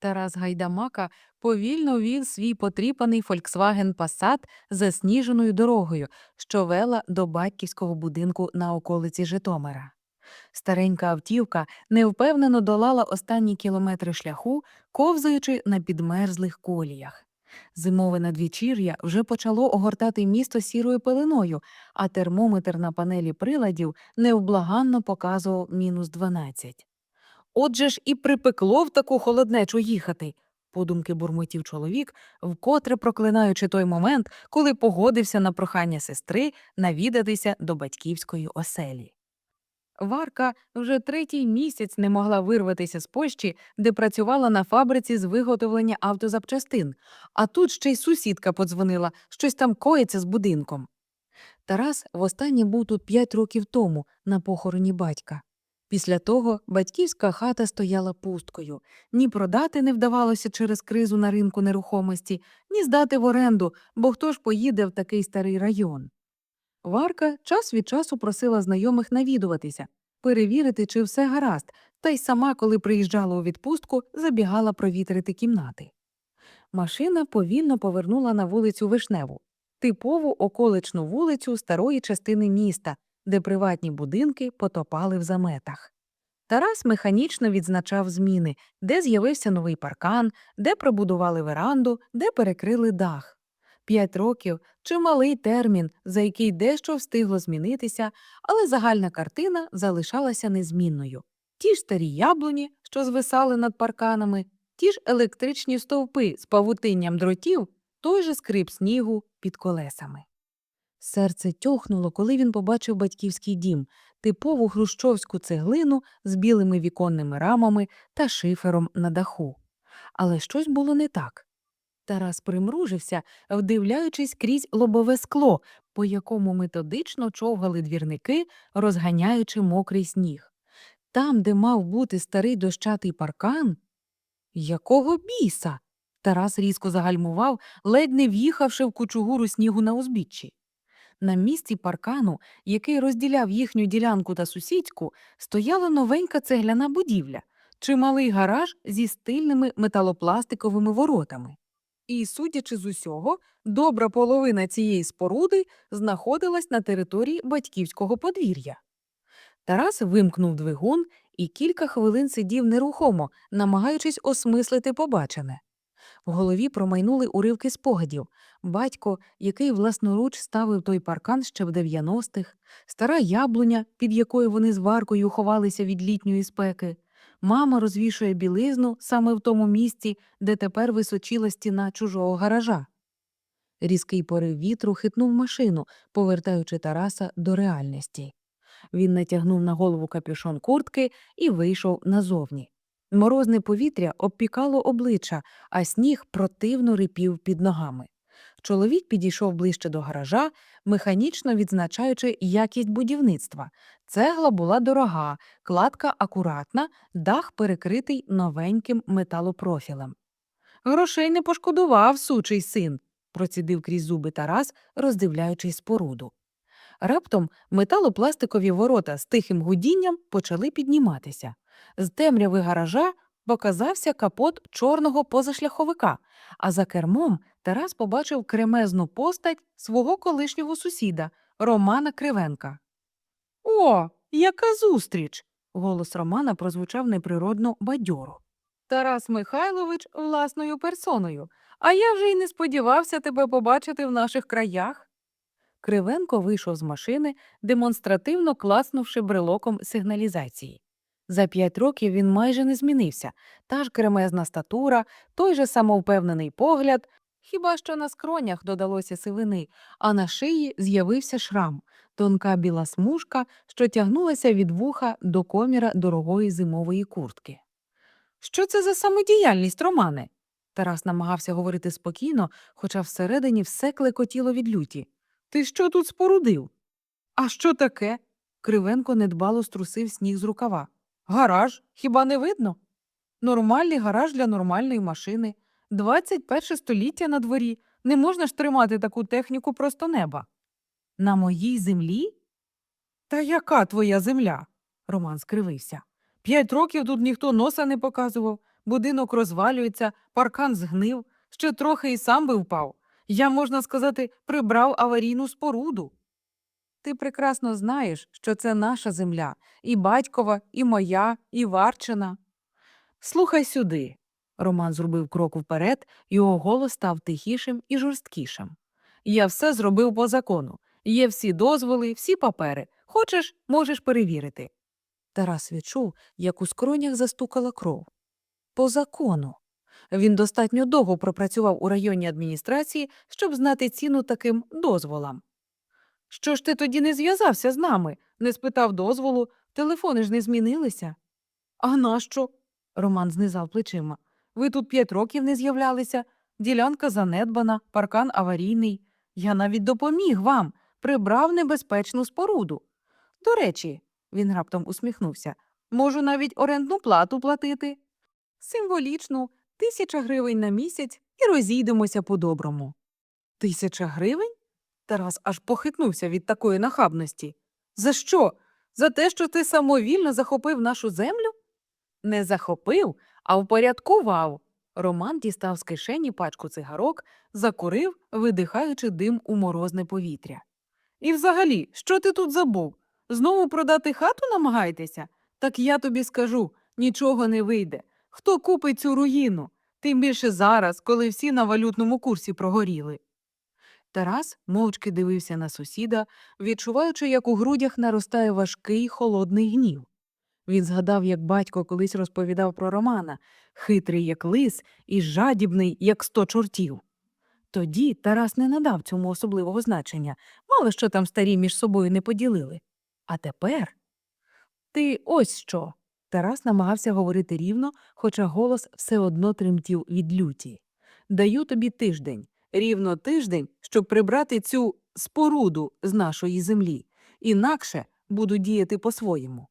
Тарас Гайдамака повільно вів свій потріпаний Volkswagen Passat засніженою дорогою, що вела до батьківського будинку на околиці Житомира. Старенька автівка невпевнено долала останні кілометри шляху, ковзаючи на підмерзлих коліях. Зимове надвечір'я вже почало огортати місто сірою пеленою, а термометр на панелі приладів невблаганно показував мінус 12. Отже ж і припекло в таку холоднечу їхати, подумки бурмотів чоловік, вкотре проклинаючи той момент, коли погодився на прохання сестри навідатися до батьківської оселі. Варка вже третій місяць не могла вирватися з Польщі, де працювала на фабриці з виготовлення автозапчастин, а тут ще й сусідка подзвонила, щось там коїться з будинком. Тарас востаннє був тут п'ять років тому на похороні батька. Після того батьківська хата стояла пусткою. Ні продати не вдавалося через кризу на ринку нерухомості, ні здати в оренду, бо хто ж поїде в такий старий район. Варка час від часу просила знайомих навідуватися, перевірити, чи все гаразд, та й сама, коли приїжджала у відпустку, забігала провітрити кімнати. Машина повільно повернула на вулицю Вишневу, типову околичну вулицю старої частини міста, де приватні будинки потопали в заметах. Тарас механічно відзначав зміни, де з'явився новий паркан, де пробудували веранду, де перекрили дах. П'ять років чималий термін, за який дещо встигло змінитися, але загальна картина залишалася незмінною. Ті ж старі яблуні, що звисали над парканами, ті ж електричні стовпи з павутинням дротів, той же скрип снігу під колесами. Серце тьохнуло, коли він побачив батьківський дім, типову хрущовську цеглину з білими віконними рамами та шифером на даху. Але щось було не так. Тарас примружився, вдивляючись крізь лобове скло, по якому методично човгали двірники, розганяючи мокрий сніг. Там, де мав бути старий дощатий паркан. Якого біса? Тарас різко загальмував, ледь не в'їхавши в кучугуру снігу на узбіччі. На місці паркану, який розділяв їхню ділянку та сусідську, стояла новенька цегляна будівля, чималий гараж зі стильними металопластиковими воротами. І, судячи з усього, добра половина цієї споруди знаходилась на території батьківського подвір'я. Тарас вимкнув двигун і кілька хвилин сидів нерухомо, намагаючись осмислити побачене. В голові промайнули уривки спогадів батько, який власноруч ставив той паркан ще в 90-х, стара яблуня, під якою вони з варкою ховалися від літньої спеки. Мама розвішує білизну саме в тому місці, де тепер височила стіна чужого гаража. Різкий порив вітру хитнув машину, повертаючи Тараса до реальності. Він натягнув на голову капюшон куртки і вийшов назовні. Морозне повітря обпікало обличчя, а сніг противно рипів під ногами. Чоловік підійшов ближче до гаража, механічно відзначаючи якість будівництва. Цегла була дорога, кладка акуратна, дах перекритий новеньким металопрофілем. Грошей не пошкодував, сучий син, процідив крізь зуби Тарас, роздивляючись споруду. Раптом металопластикові ворота з тихим гудінням почали підніматися. З темряви гаража показався капот чорного позашляховика, а за кермом Тарас побачив кремезну постать свого колишнього сусіда Романа Кривенка. О, яка зустріч! Голос Романа прозвучав неприродно бадьоро. Тарас Михайлович власною персоною. А я вже й не сподівався тебе побачити в наших краях. Кривенко вийшов з машини, демонстративно класнувши брелоком сигналізації. За п'ять років він майже не змінився та ж кремезна статура, той же самовпевнений погляд, хіба що на скронях додалося сивини, а на шиї з'явився шрам, тонка біла смужка, що тягнулася від вуха до коміра дорогої зимової куртки. Що це за самодіяльність, Романе? Тарас намагався говорити спокійно, хоча всередині все клекотіло від люті. Ти що тут спорудив? А що таке? Кривенко недбало струсив сніг з рукава. Гараж, хіба не видно? Нормальний гараж для нормальної машини. 21 століття на дворі. Не можна ж тримати таку техніку просто неба. На моїй землі? Та яка твоя земля? Роман скривився. П'ять років тут ніхто носа не показував. Будинок розвалюється, паркан згнив, ще трохи і сам би впав. Я, можна сказати, прибрав аварійну споруду. Ти прекрасно знаєш, що це наша земля, і батькова, і моя, і Варчина. Слухай сюди. Роман зробив крок вперед, його голос став тихішим і жорсткішим. Я все зробив по закону. Є всі дозволи, всі папери. Хочеш, можеш перевірити. Тарас відчув, як у скронях застукала кров. По закону. Він достатньо довго пропрацював у районній адміністрації, щоб знати ціну таким дозволам. Що ж ти тоді не зв'язався з нами, не спитав дозволу, телефони ж не змінилися. А нащо? Роман знизав плечима. Ви тут п'ять років не з'являлися, ділянка занедбана, паркан аварійний. Я навіть допоміг вам, прибрав небезпечну споруду. До речі, він раптом усміхнувся, можу навіть орендну плату платити. Символічну, тисяча гривень на місяць і розійдемося по-доброму. Тисяча гривень? Тарас аж похитнувся від такої нахабності. За що? За те, що ти самовільно захопив нашу землю? Не захопив, а впорядкував. Роман дістав з кишені пачку цигарок, закурив, видихаючи дим у морозне повітря. І взагалі, що ти тут забув? Знову продати хату намагаєтеся? Так я тобі скажу нічого не вийде. Хто купить цю руїну? Тим більше зараз, коли всі на валютному курсі прогоріли. Тарас мовчки дивився на сусіда, відчуваючи, як у грудях наростає важкий холодний гнів. Він згадав, як батько колись розповідав про Романа, хитрий, як лис, і жадібний, як сто чортів. Тоді Тарас не надав цьому особливого значення, мало що там старі між собою не поділили. А тепер. Ти ось що. Тарас намагався говорити рівно, хоча голос все одно тремтів від люті. Даю тобі тиждень, рівно тиждень, щоб прибрати цю споруду з нашої землі, інакше буду діяти по-своєму.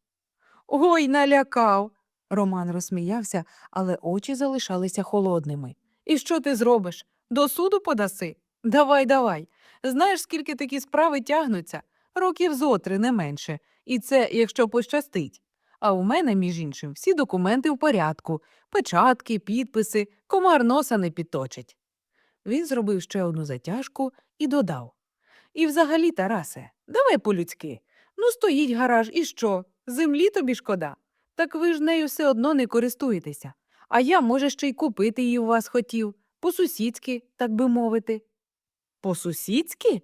Ой, налякав. Роман розсміявся, але очі залишалися холодними. І що ти зробиш? До суду подаси? Давай, давай. Знаєш, скільки такі справи тягнуться? Років зотри, не менше. І це, якщо пощастить. А у мене, між іншим, всі документи в порядку, печатки, підписи, комар носа не підточить. Він зробив ще одну затяжку і додав. І взагалі, Тарасе, давай по-людськи. Ну, стоїть гараж, і що? Землі тобі шкода. Так ви ж нею все одно не користуєтеся. А я, може, ще й купити її у вас хотів, по-сусідськи, так би мовити. По-сусідськи?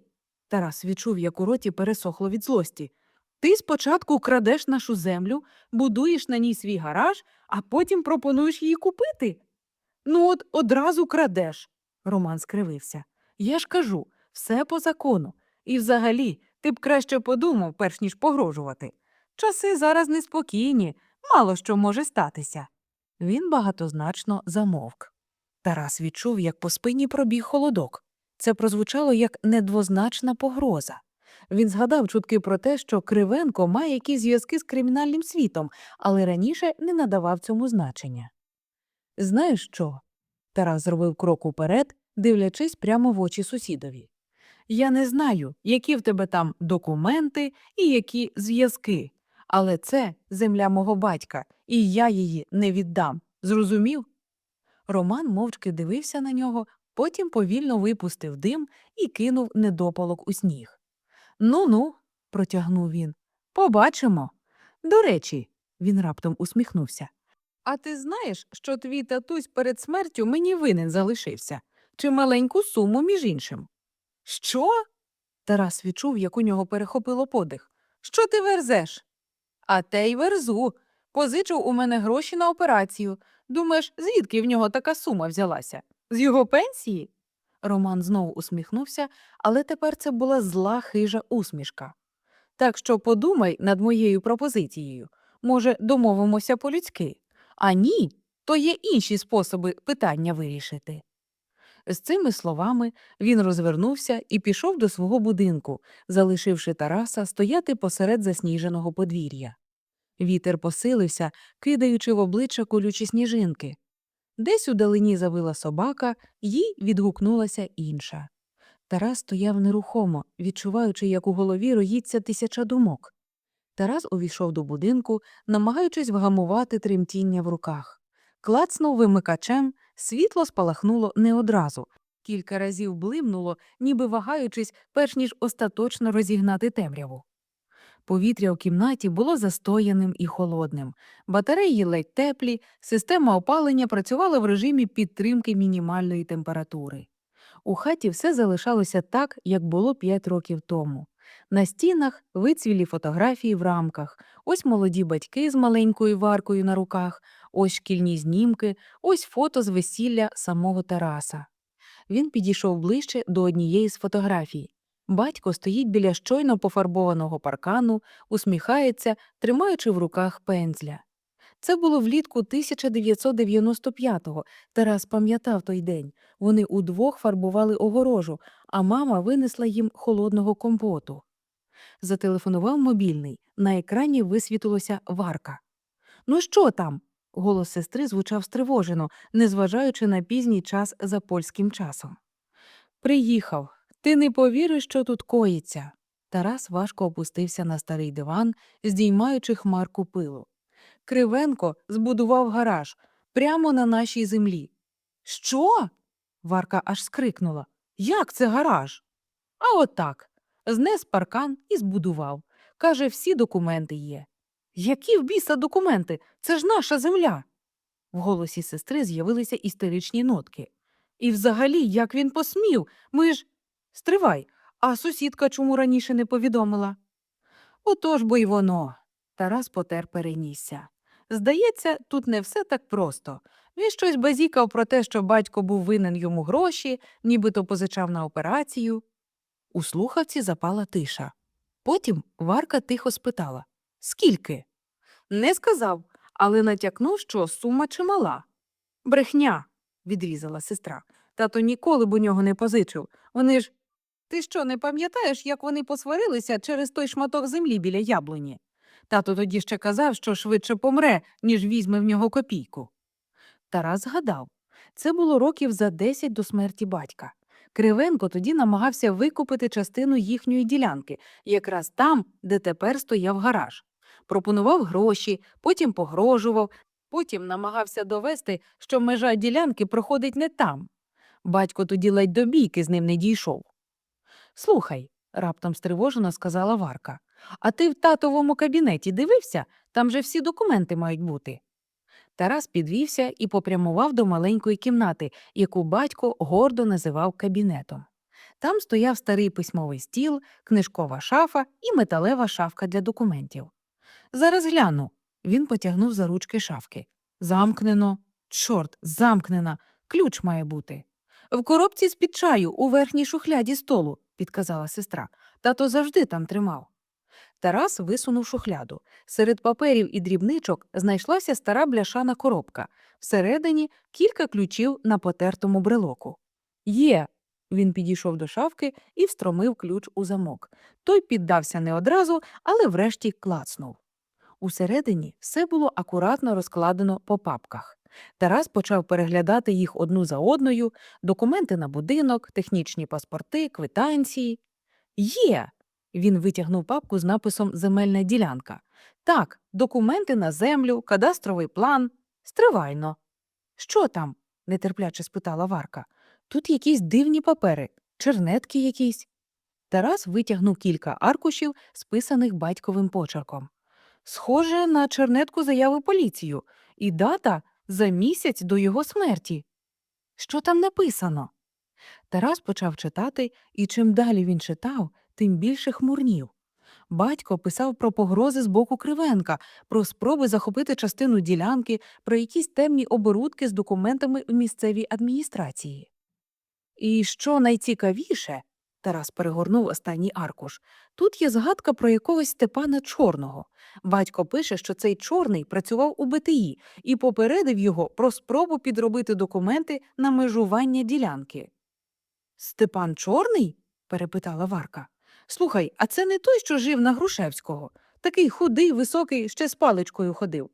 Тарас відчув, як у роті пересохло від злості. Ти спочатку крадеш нашу землю, будуєш на ній свій гараж, а потім пропонуєш її купити. Ну, от одразу крадеш. Роман скривився. Я ж кажу, все по закону. І взагалі, ти б краще подумав, перш ніж погрожувати. Часи зараз неспокійні, мало що може статися. Він багатозначно замовк. Тарас відчув, як по спині пробіг холодок. Це прозвучало як недвозначна погроза. Він згадав чутки про те, що Кривенко має якісь зв'язки з кримінальним світом, але раніше не надавав цьому значення. Знаєш що? Тарас зробив крок уперед, дивлячись прямо в очі сусідові. Я не знаю, які в тебе там документи і які зв'язки, але це земля мого батька, і я її не віддам. Зрозумів? Роман мовчки дивився на нього, потім повільно випустив дим і кинув недопалок у сніг. Ну ну, протягнув він. Побачимо. До речі, він раптом усміхнувся. А ти знаєш, що твій татусь перед смертю мені винен залишився, чи маленьку суму, між іншим. Що? Тарас відчув, як у нього перехопило подих. Що ти верзеш? А те й верзу. Позичив у мене гроші на операцію. Думаєш, звідки в нього така сума взялася? З його пенсії? Роман знову усміхнувся, але тепер це була зла хижа усмішка. Так що подумай над моєю пропозицією. Може, домовимося по-людськи. А ні, то є інші способи питання вирішити. З цими словами він розвернувся і пішов до свого будинку, залишивши Тараса стояти посеред засніженого подвір'я. Вітер посилився, кидаючи в обличчя колючі сніжинки. Десь у далині завила собака, їй відгукнулася інша. Тарас стояв нерухомо, відчуваючи, як у голові роїться тисяча думок. Тарас увійшов до будинку, намагаючись вгамувати тремтіння в руках. Клацнув вимикачем, світло спалахнуло не одразу. Кілька разів блимнуло, ніби вагаючись, перш ніж остаточно розігнати темряву. Повітря у кімнаті було застояним і холодним. Батареї ледь теплі, система опалення працювала в режимі підтримки мінімальної температури. У хаті все залишалося так, як було п'ять років тому. На стінах вицвілі фотографії в рамках, ось молоді батьки з маленькою варкою на руках, ось шкільні знімки, ось фото з весілля самого Тараса. Він підійшов ближче до однієї з фотографій. Батько стоїть біля щойно пофарбованого паркану, усміхається, тримаючи в руках пензля. Це було влітку 1995-го. Тарас пам'ятав той день. Вони удвох фарбували огорожу, а мама винесла їм холодного компоту. Зателефонував мобільний. На екрані висвітилося Варка. Ну що там? Голос сестри звучав стривожено, незважаючи на пізній час за польським часом. Приїхав. Ти не повіриш, що тут коїться. Тарас важко опустився на старий диван, здіймаючи хмарку пилу. Кривенко збудував гараж прямо на нашій землі. Що? Варка аж скрикнула. Як це гараж? А от так. Знес паркан і збудував. Каже, всі документи є. Які в біса документи? Це ж наша земля. В голосі сестри з'явилися істеричні нотки. І взагалі, як він посмів? Ми ж. Стривай, а сусідка чому раніше не повідомила? Отож бо й воно. Тарас потер перенісся. Здається, тут не все так просто. Він щось базікав про те, що батько був винен йому гроші, нібито позичав на операцію. У слухавці запала тиша. Потім Варка тихо спитала Скільки? Не сказав, але натякнув, що сума чимала. Брехня, відрізала сестра. Тато ніколи б у нього не позичив. Вони ж. Ти що, не пам'ятаєш, як вони посварилися через той шматок землі біля яблуні? Тато тоді ще казав, що швидше помре, ніж візьме в нього копійку. Тарас згадав це було років за десять до смерті батька. Кривенко тоді намагався викупити частину їхньої ділянки, якраз там, де тепер стояв гараж. Пропонував гроші, потім погрожував, потім намагався довести, що межа ділянки проходить не там. Батько тоді ледь до бійки з ним не дійшов. Слухай, раптом стривожено сказала Варка, а ти в татовому кабінеті дивився? Там же всі документи мають бути. Тарас підвівся і попрямував до маленької кімнати, яку батько гордо називав кабінетом. Там стояв старий письмовий стіл, книжкова шафа і металева шафка для документів. Зараз гляну. Він потягнув за ручки шафки. Замкнено. Чорт, замкнена. Ключ має бути. В коробці з-під чаю у верхній шухляді столу, підказала сестра. Тато завжди там тримав. Тарас висунув шухляду. Серед паперів і дрібничок знайшлася стара бляшана коробка. Всередині кілька ключів на потертому брелоку. Є. Він підійшов до шафки і встромив ключ у замок. Той піддався не одразу, але врешті клацнув. Усередині все було акуратно розкладено по папках. Тарас почав переглядати їх одну за одною документи на будинок, технічні паспорти, квитанції. Є. Він витягнув папку з написом Земельна ділянка. Так, документи на землю, кадастровий план. Стривайно. Що там? нетерпляче спитала Варка. Тут якісь дивні папери, чернетки якісь. Тарас витягнув кілька аркушів, списаних батьковим почерком. Схоже на чернетку заяви поліцію, і дата за місяць до його смерті. Що там написано? Тарас почав читати, і чим далі він читав, тим більше хмурнів. Батько писав про погрози з боку Кривенка, про спроби захопити частину ділянки, про якісь темні оборудки з документами в місцевій адміністрації. І що найцікавіше, Тарас перегорнув останній аркуш, тут є згадка про якогось Степана Чорного. Батько пише, що цей чорний працював у БТІ і попередив його про спробу підробити документи на межування ділянки. Степан Чорний? перепитала Варка. Слухай, а це не той, що жив на Грушевського? Такий худий, високий, ще з паличкою ходив.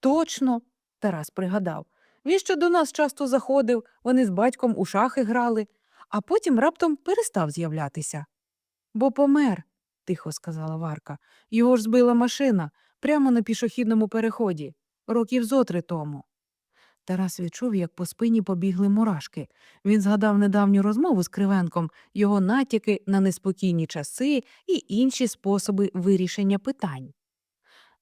Точно, Тарас пригадав. Він ще до нас часто заходив, вони з батьком у шахи грали, а потім раптом перестав з'являтися. Бо помер, тихо сказала Варка. Його ж збила машина прямо на пішохідному переході, років зотри тому. Тарас відчув, як по спині побігли мурашки. Він згадав недавню розмову з Кривенком, його натяки на неспокійні часи і інші способи вирішення питань.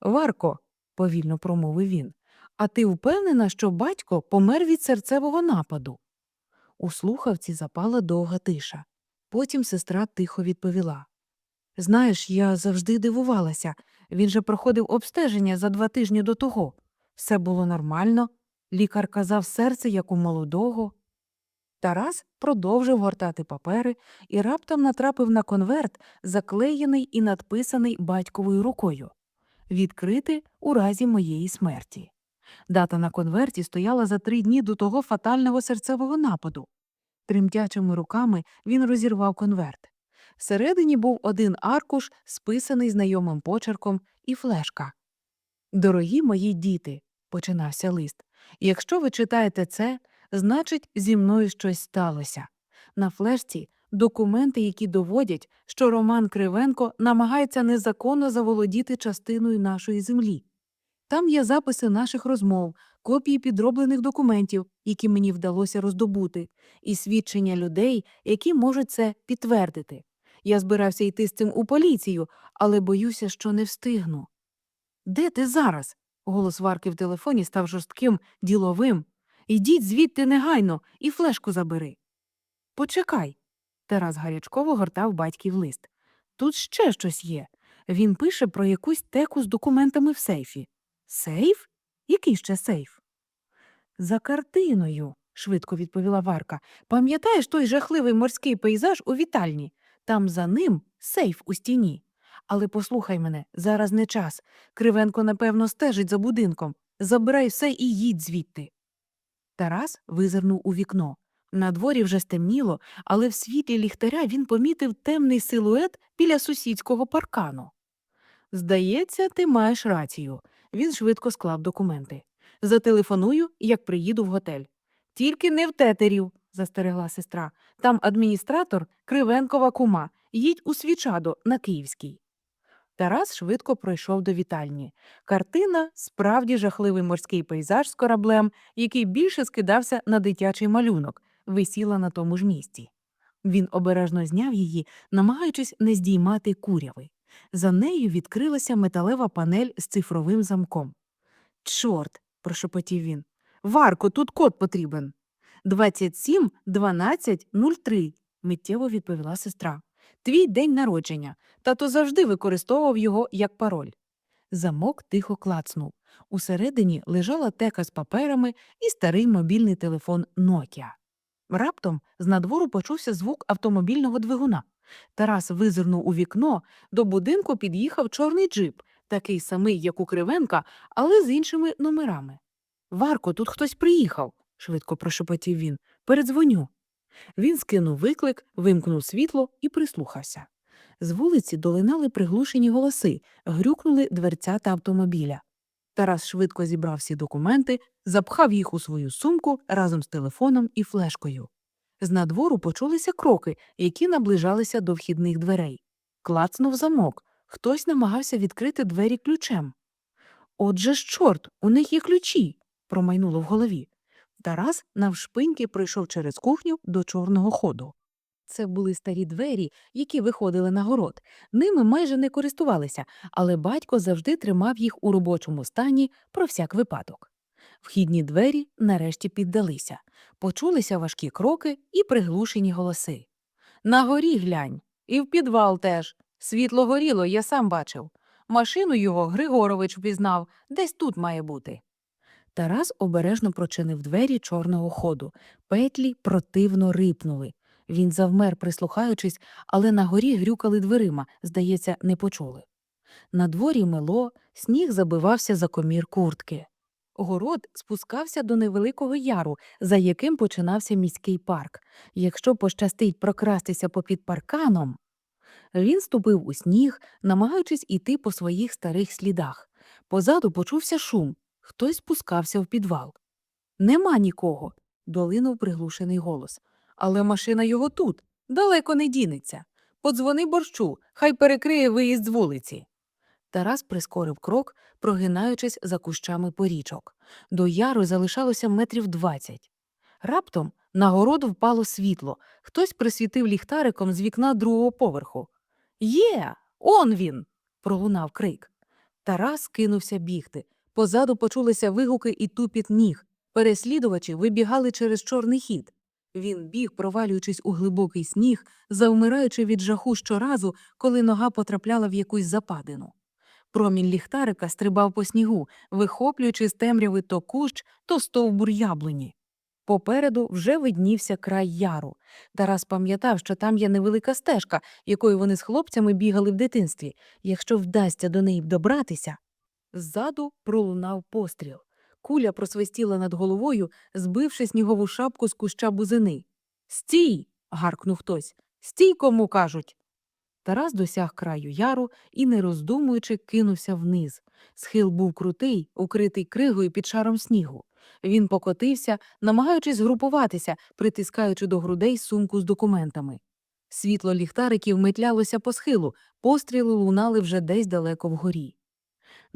Варко, повільно промовив він, а ти впевнена, що батько помер від серцевого нападу? У слухавці запала довга тиша. Потім сестра тихо відповіла. Знаєш, я завжди дивувалася. Він же проходив обстеження за два тижні до того. Все було нормально. Лікар казав серце, як у молодого. Тарас продовжив гортати папери і раптом натрапив на конверт, заклеєний і надписаний батьковою рукою відкрити у разі моєї смерті. Дата на конверті стояла за три дні до того фатального серцевого нападу. Тремтячими руками він розірвав конверт. Всередині був один аркуш, списаний знайомим почерком, і флешка. Дорогі мої діти, починався лист. Якщо ви читаєте це, значить, зі мною щось сталося. На флешці документи, які доводять, що Роман Кривенко намагається незаконно заволодіти частиною нашої землі. Там є записи наших розмов, копії підроблених документів, які мені вдалося роздобути, і свідчення людей, які можуть це підтвердити. Я збирався йти з цим у поліцію, але боюся, що не встигну. Де ти зараз? Голос Варки в телефоні став жорстким, діловим. Ідіть звідти негайно і флешку забери. Почекай. Тарас гарячково гортав батьків лист. Тут ще щось є. Він пише про якусь теку з документами в сейфі. Сейф? Який ще сейф? За картиною, швидко відповіла Варка. Пам'ятаєш той жахливий морський пейзаж у вітальні? Там за ним сейф у стіні. Але послухай мене, зараз не час. Кривенко, напевно, стежить за будинком. Забирай все і їдь звідти. Тарас визирнув у вікно. На дворі вже стемніло, але в світлі ліхтаря він помітив темний силует біля сусідського паркану. Здається, ти маєш рацію. Він швидко склав документи. Зателефоную, як приїду в готель. Тільки не в тетерів, застерегла сестра. Там адміністратор Кривенкова кума. Їдь у свічадо на Київській. Тарас швидко пройшов до вітальні. Картина справді жахливий морський пейзаж з кораблем, який більше скидався на дитячий малюнок, висіла на тому ж місці. Він обережно зняв її, намагаючись не здіймати куряви. За нею відкрилася металева панель з цифровим замком. Чорт, прошепотів він. Варко, тут код потрібен. 27 12 03, миттєво відповіла сестра. Твій день народження. Тато завжди використовував його як пароль. Замок тихо клацнув. Усередині лежала тека з паперами і старий мобільний телефон Nokia. Раптом з надвору почувся звук автомобільного двигуна. Тарас визирнув у вікно, до будинку під'їхав чорний джип, такий самий, як у Кривенка, але з іншими номерами. Варко, тут хтось приїхав, швидко прошепотів він. Передзвоню. Він скинув виклик, вимкнув світло і прислухався. З вулиці долинали приглушені голоси, грюкнули дверцята автомобіля. Тарас швидко зібрав всі документи, запхав їх у свою сумку разом з телефоном і флешкою. З надвору почулися кроки, які наближалися до вхідних дверей. Клацнув замок. Хтось намагався відкрити двері ключем. Отже ж, чорт, у них є ключі, промайнуло в голові. Тарас навшпиньки прийшов через кухню до чорного ходу. Це були старі двері, які виходили на город. Ними майже не користувалися, але батько завжди тримав їх у робочому стані про всяк випадок. Вхідні двері нарешті піддалися, почулися важкі кроки і приглушені голоси. На горі глянь, і в підвал теж. Світло горіло, я сам бачив. Машину його Григорович впізнав, десь тут має бути. Тарас обережно прочинив двері чорного ходу. Петлі противно рипнули. Він завмер, прислухаючись, але на горі грюкали дверима, здається, не почули. На дворі мело, сніг забивався за комір куртки. Город спускався до невеликого яру, за яким починався міський парк. Якщо пощастить прокрастися попід парканом. Він ступив у сніг, намагаючись іти по своїх старих слідах. Позаду почувся шум. Хтось спускався в підвал. Нема нікого, долинув приглушений голос. Але машина його тут, далеко не дінеться. Подзвони борщу, хай перекриє виїзд з вулиці. Тарас прискорив крок, прогинаючись за кущами порічок. До яру залишалося метрів двадцять. Раптом на городу впало світло. Хтось присвітив ліхтариком з вікна другого поверху. Є, он він. пролунав крик. Тарас кинувся бігти. Позаду почулися вигуки і тупіт ніг. Переслідувачі вибігали через чорний хід. Він біг, провалюючись у глибокий сніг, завмираючи від жаху щоразу, коли нога потрапляла в якусь западину. Промінь ліхтарика стрибав по снігу, вихоплюючи з темряви то кущ, то стовбур яблуні. Попереду вже виднівся край яру. Тарас пам'ятав, що там є невелика стежка, якою вони з хлопцями бігали в дитинстві. Якщо вдасться до неї добратися. Ззаду пролунав постріл. Куля просвистіла над головою, збивши снігову шапку з куща бузини. Стій. гаркнув хтось. Стій, кому кажуть. Тарас досяг краю яру і, не роздумуючи, кинувся вниз. Схил був крутий, укритий кригою під шаром снігу. Він покотився, намагаючись згрупуватися, притискаючи до грудей сумку з документами. Світло ліхтариків метлялося по схилу, постріли лунали вже десь далеко вгорі.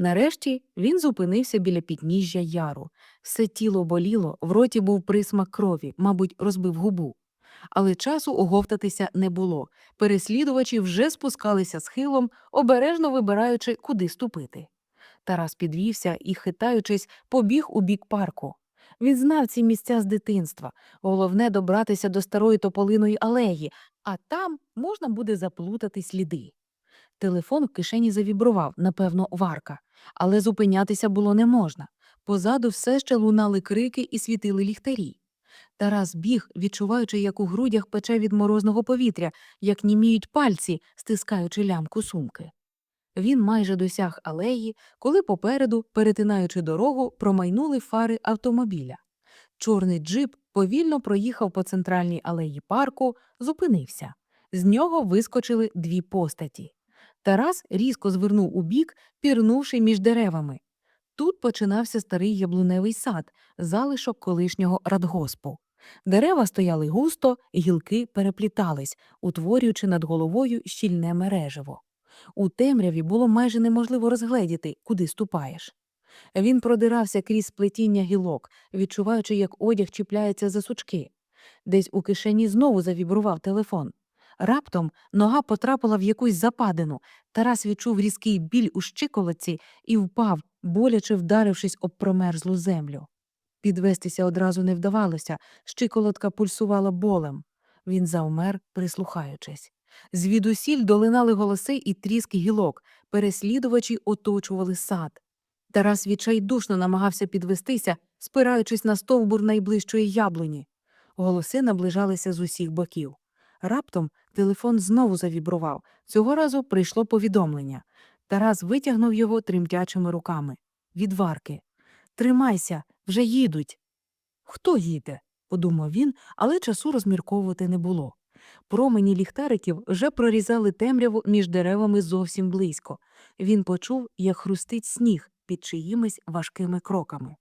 Нарешті він зупинився біля підніжжя яру. Все тіло боліло, в роті був присмак крові, мабуть, розбив губу. Але часу оговтатися не було. Переслідувачі вже спускалися схилом, обережно вибираючи, куди ступити. Тарас підвівся і, хитаючись, побіг у бік парку. Він знав ці місця з дитинства. Головне добратися до старої тополиної алеї, а там можна буде заплутати сліди. Телефон в кишені завібрував, напевно, варка, але зупинятися було не можна. Позаду все ще лунали крики і світили ліхтарі. Тарас біг, відчуваючи, як у грудях пече від морозного повітря, як німіють пальці, стискаючи лямку сумки. Він майже досяг алеї, коли попереду, перетинаючи дорогу, промайнули фари автомобіля. Чорний джип повільно проїхав по центральній алеї парку, зупинився. З нього вискочили дві постаті. Тарас різко звернув у бік, пірнувши між деревами. Тут починався старий яблуневий сад, залишок колишнього радгоспу. Дерева стояли густо, гілки переплітались, утворюючи над головою щільне мережево. У темряві було майже неможливо розгледіти, куди ступаєш. Він продирався крізь сплетіння гілок, відчуваючи, як одяг чіпляється за сучки. Десь у кишені знову завібрував телефон. Раптом нога потрапила в якусь западину. Тарас відчув різкий біль у щиколотці і впав, боляче вдарившись об промерзлу землю. Підвестися одразу не вдавалося, щиколотка пульсувала болем. Він завмер, прислухаючись. Звідусіль долинали голоси і тріск гілок, переслідувачі оточували сад. Тарас відчайдушно намагався підвестися, спираючись на стовбур найближчої яблуні. Голоси наближалися з усіх боків. Раптом телефон знову завібрував. Цього разу прийшло повідомлення. Тарас витягнув його тремтячими руками. Від варки. Тримайся, вже їдуть. Хто їде? подумав він, але часу розмірковувати не було. Промені ліхтариків вже прорізали темряву між деревами зовсім близько. Він почув, як хрустить сніг під чиїмись важкими кроками.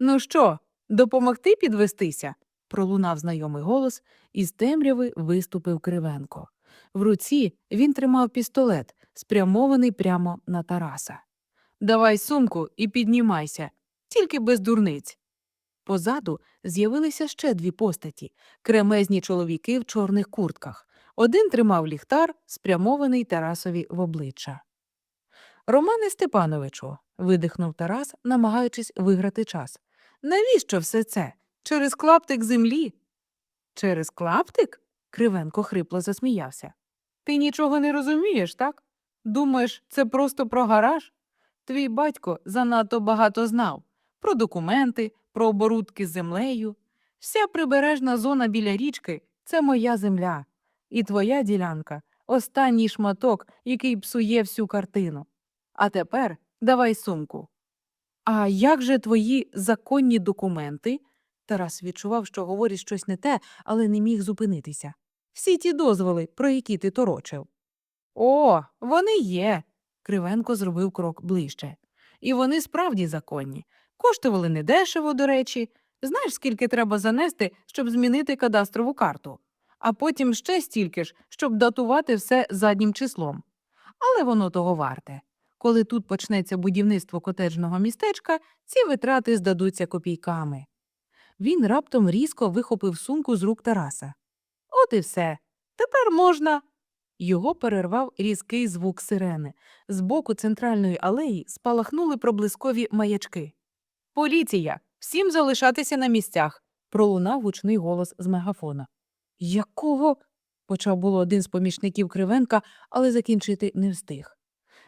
Ну що, допомогти підвестися? Пролунав знайомий голос, і з темряви виступив Кривенко. В руці він тримав пістолет, спрямований прямо на Тараса. Давай сумку і піднімайся, тільки без дурниць. Позаду з'явилися ще дві постаті кремезні чоловіки в чорних куртках. Один тримав ліхтар, спрямований Тарасові в обличчя. Романе Степановичу, видихнув Тарас, намагаючись виграти час. Навіщо все це? Через клаптик землі. Через клаптик? Кривенко хрипло засміявся. Ти нічого не розумієш, так? Думаєш, це просто про гараж? Твій батько занадто багато знав про документи, про оборудки з землею. Вся прибережна зона біля річки це моя земля. І твоя ділянка останній шматок, який псує всю картину. А тепер давай сумку. А як же твої законні документи? Тарас відчував, що говорить щось не те, але не міг зупинитися. Всі ті дозволи, про які ти торочив. О, вони є. Кривенко зробив крок ближче. І вони справді законні. Коштували недешево, до речі. Знаєш, скільки треба занести, щоб змінити кадастрову карту, а потім ще стільки ж, щоб датувати все заднім числом. Але воно того варте. Коли тут почнеться будівництво котеджного містечка, ці витрати здадуться копійками. Він раптом різко вихопив сумку з рук Тараса. От і все. Тепер можна. Його перервав різкий звук сирени. З боку центральної алеї спалахнули проблискові маячки. Поліція! Всім залишатися на місцях. пролунав гучний голос з мегафона. Якого? почав було один з помічників Кривенка, але закінчити не встиг.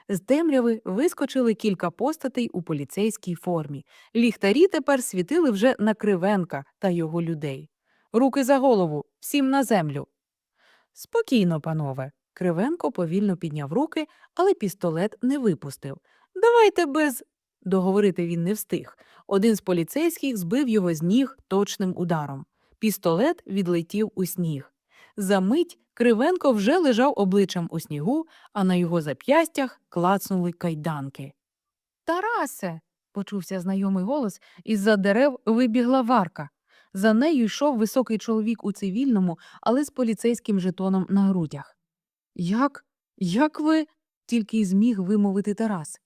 З темряви вискочили кілька постатей у поліцейській формі. Ліхтарі тепер світили вже на Кривенка та його людей. Руки за голову, всім на землю. Спокійно, панове. Кривенко повільно підняв руки, але пістолет не випустив. Давайте без. Договорити він не встиг. Один з поліцейських збив його з ніг точним ударом. Пістолет відлетів у сніг. За мить Кривенко вже лежав обличчям у снігу, а на його зап'ястях клацнули кайданки. Тарасе. почувся знайомий голос, і з-за дерев вибігла варка. За нею йшов високий чоловік у цивільному, але з поліцейським жетоном на грудях. Як? Як ви? тільки й зміг вимовити Тарас.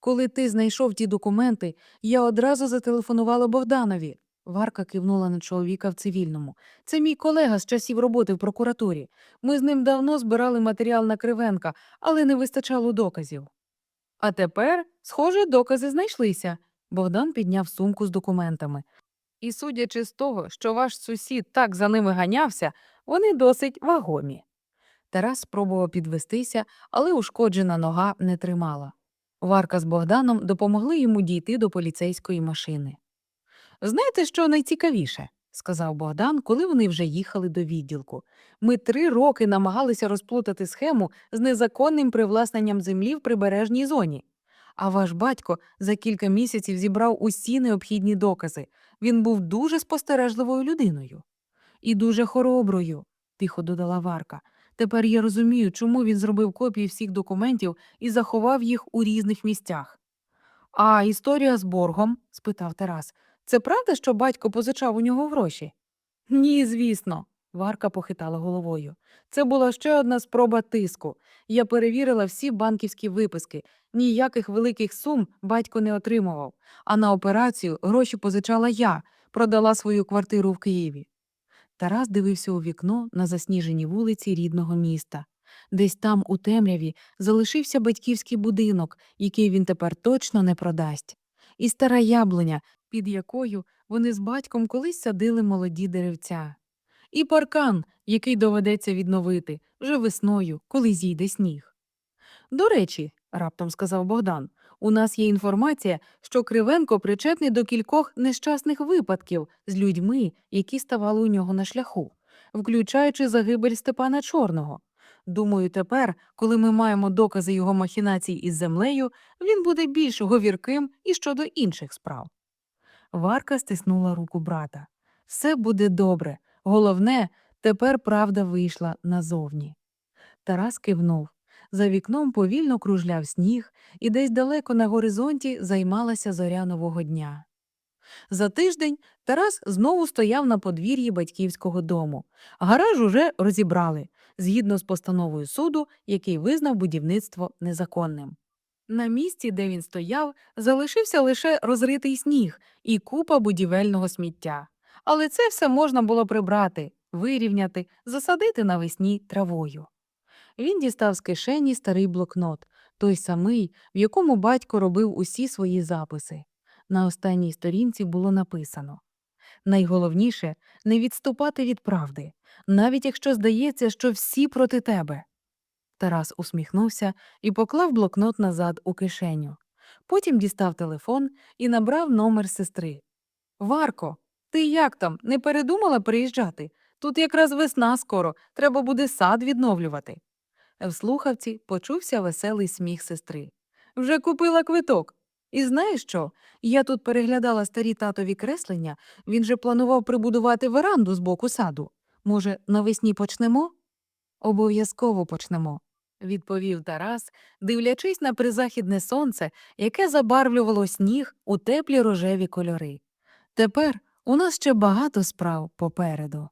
Коли ти знайшов ті документи, я одразу зателефонувала Богданові. Варка кивнула на чоловіка в цивільному. Це мій колега з часів роботи в прокуратурі. Ми з ним давно збирали матеріал на Кривенка, але не вистачало доказів. А тепер, схоже, докази знайшлися. Богдан підняв сумку з документами. І судячи з того, що ваш сусід так за ними ганявся, вони досить вагомі. Тарас спробував підвестися, але ушкоджена нога не тримала. Варка з Богданом допомогли йому дійти до поліцейської машини. Знаєте, що найцікавіше? сказав Богдан, коли вони вже їхали до відділку. Ми три роки намагалися розплутати схему з незаконним привласненням землі в прибережній зоні. А ваш батько за кілька місяців зібрав усі необхідні докази. Він був дуже спостережливою людиною. І дуже хороброю, тихо додала Варка. Тепер я розумію, чому він зробив копії всіх документів і заховав їх у різних місцях. А історія з боргом? спитав Тарас. Це правда, що батько позичав у нього гроші? Ні, звісно. Варка похитала головою. Це була ще одна спроба тиску. Я перевірила всі банківські виписки. Ніяких великих сум батько не отримував, а на операцію гроші позичала я, продала свою квартиру в Києві. Тарас дивився у вікно на засніжені вулиці рідного міста. Десь там, у темряві, залишився батьківський будинок, який він тепер точно не продасть, і стара яблуня, під якою вони з батьком колись садили молоді деревця. І паркан, який доведеться відновити вже весною, коли зійде сніг. До речі, раптом сказав Богдан, у нас є інформація, що Кривенко причетний до кількох нещасних випадків з людьми, які ставали у нього на шляху, включаючи загибель Степана Чорного. Думаю, тепер, коли ми маємо докази його махінацій із землею, він буде більш говірким і щодо інших справ. Варка стиснула руку брата. Все буде добре. Головне, тепер правда вийшла назовні. Тарас кивнув. За вікном повільно кружляв сніг, і десь далеко на горизонті займалася зоря нового дня. За тиждень Тарас знову стояв на подвір'ї батьківського дому. Гараж уже розібрали, згідно з постановою суду, який визнав будівництво незаконним. На місці, де він стояв, залишився лише розритий сніг і купа будівельного сміття. Але це все можна було прибрати, вирівняти, засадити навесні травою. Він дістав з кишені старий блокнот, той самий, в якому батько робив усі свої записи. На останній сторінці було написано Найголовніше не відступати від правди, навіть якщо здається, що всі проти тебе. Тарас усміхнувся і поклав блокнот назад у кишеню. Потім дістав телефон і набрав номер сестри. Варко, ти як там? Не передумала приїжджати? Тут якраз весна скоро, треба буде сад відновлювати. В слухавці почувся веселий сміх сестри. Вже купила квиток. І знаєш що? Я тут переглядала старі татові креслення, він же планував прибудувати веранду з боку саду. Може, навесні почнемо? Обов'язково почнемо, відповів Тарас, дивлячись на призахідне сонце, яке забарвлювало сніг у теплі рожеві кольори. Тепер у нас ще багато справ попереду.